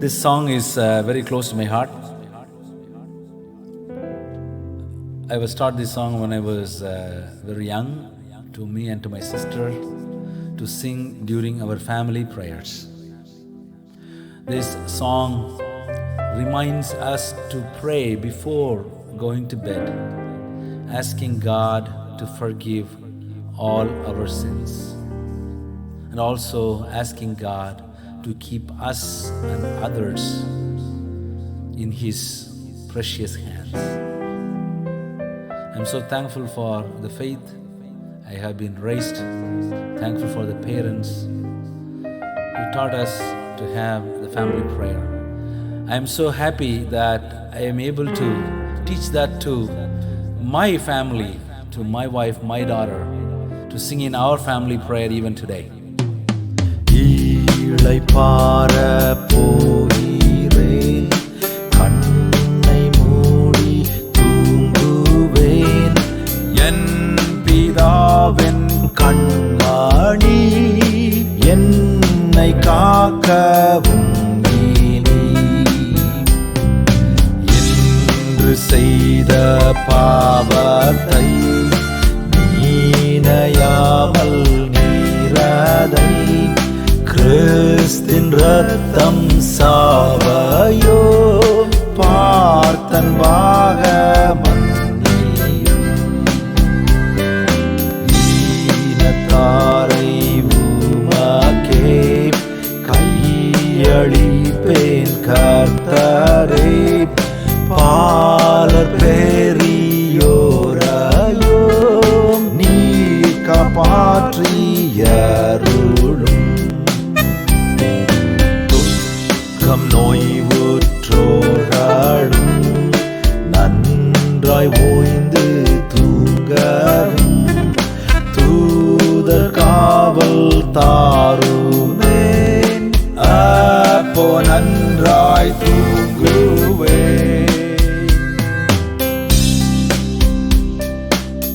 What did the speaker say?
This song is uh, very close to my heart. I was taught this song when I was uh, very young to me and to my sister to sing during our family prayers. This song reminds us to pray before going to bed, asking God to forgive all our sins, and also asking God to keep us and others in His precious hands. I'm so thankful for the faith I have been raised, thankful for the parents who taught us to have the family prayer. I am so happy that I am able to teach that to my family, to my wife, my daughter, to sing in our family prayer even today. ஈழை பார போகிறேன். கண்ணை மூடி தூங்குவேன். என் பிதாவின் கண்மணி என்னை காக்கவும் என்று செய்த பாவத்தை ரத்தம் சாவையோ பார்த்தன் வாக ஈனத்தாரை உமக்கே கையளிப்பேன் கர்த்தரே. பாலர் பெரியோரையோ நீ உலகம் நோய்வுற்றோராடும் நன்றாய் ஓய்ந்து தூங்கவும் தூதர் காவல் தா